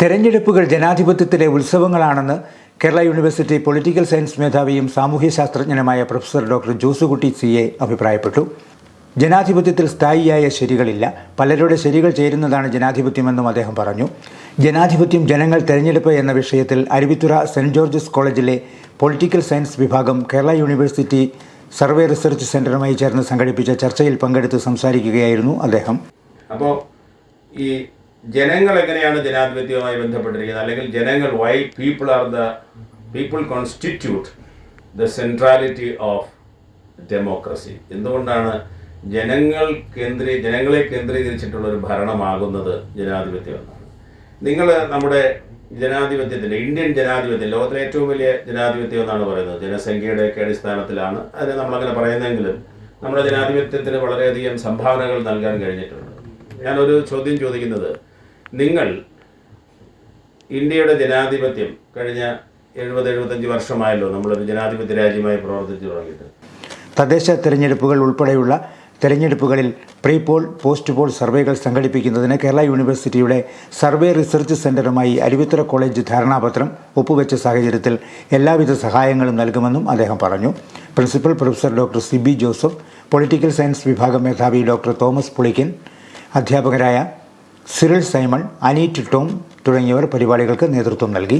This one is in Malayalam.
തെരഞ്ഞെടുപ്പുകൾ ജനാധിപത്യത്തിലെ ഉത്സവങ്ങളാണെന്ന് കേരള യൂണിവേഴ്സിറ്റി പൊളിറ്റിക്കൽ സയൻസ് മേധാവിയും സാമൂഹ്യശാസ്ത്രജ്ഞനുമായ professor doctor Josekutty C A അഭിപ്രായപ്പെട്ടു. ജനാധിപത്യത്തിൽ സ്ഥായിയായ ശരികളില്ല. പലരുടെ ശരികൾ ചേരുന്നതാണ് ജനാധിപത്യമെന്നും അദ്ദേഹം പറഞ്ഞു. ജനാധിപത്യം ജനങ്ങൾ തെരഞ്ഞെടുപ്പ് എന്ന വിഷയത്തിൽ അരുവിത്തുറ സെന്റ് ജോർജസ് കോളേജിലെ പൊളിറ്റിക്കൽ സയൻസ് വിഭാഗം കേരള യൂണിവേഴ്സിറ്റി സർവേ റിസർച്ച് സെന്ററുമായി ചേർന്ന് സംഘടിപ്പിച്ച ചർച്ചയിൽ പങ്കെടുത്ത് സംസാരിക്കുകയായിരുന്നു അദ്ദേഹം. അപ്പോൾ ഈ ജനങ്ങൾ എങ്ങനെയാണ് ജനാധിപത്യവുമായി ബന്ധപ്പെട്ടിരിക്കുന്നത്? അല്ലെങ്കിൽ ജനങ്ങൾ why people are the people constitute the centrality of democracy എന്തുകൊണ്ടാണ് ജനങ്ങൾ കേന്ദ്രീ ജനങ്ങളെ കേന്ദ്രീകരിച്ചിട്ടുള്ള ഒരു ഭരണമാകുന്നത് ജനാധിപത്യം എന്നാണ്. നിങ്ങൾ നമ്മുടെ ജനാധിപത്യത്തിന്റെ ഇന്ത്യൻ ജനാധിപത്യം ലോകത്തിലെ ഏറ്റവും വലിയ ജനാധിപത്യം എന്നാണ് പറയുന്നത്. ജനസംഖ്യയുടെയൊക്കെ അടിസ്ഥാനത്തിലാണ്. അതിനെ നമ്മളങ്ങനെ പറയുന്നെങ്കിലും നമ്മുടെ ജനാധിപത്യത്തിന് വളരെയധികം സംഭാവനകൾ നൽകാൻ കഴിഞ്ഞിട്ടുണ്ട്. ഞാനൊരു ചോദ്യം ചോദിക്കുന്നത്. നിങ്ങൾ ഇന്ത്യയുടെ ജനാധിപത്യം കഴിഞ്ഞ എഴുപത് എഴുപത്തഞ്ച് വർഷമായല്ലോ നമ്മളൊരു ജനാധിപത്യ രാജ്യമായി പ്രവർത്തിച്ചു തുടങ്ങിയിട്ട്. തദ്ദേശ തെരഞ്ഞെടുപ്പുകൾ ഉൾപ്പെടെയുള്ള തെരഞ്ഞെടുപ്പുകളിൽ പ്രീ പോൾ പോസ്റ്റ് പോൾ സർവേകൾ സംഘടിപ്പിക്കുന്നതിന് കേരള യൂണിവേഴ്സിറ്റിയുടെ സർവേ റിസർച്ച് സെന്ററുമായി അരുവിത്തുറ കോളേജ് ധാരണാപത്രം ഒപ്പുവെച്ച സാഹചര്യത്തിൽ എല്ലാവിധ സഹായങ്ങളും നൽകുമെന്നും അദ്ദേഹം പറഞ്ഞു. Principal professor doctor C B Joseph political science വിഭാഗം മേധാവി ഡോക്ടർ തോമസ് പുളിക്കൻ അധ്യാപകരായ സിറിൽ സൈമൺ അനീറ്റ് ടോം തുടങ്ങിയവർ പരിപാടികൾക്ക് നേതൃത്വം നൽകി.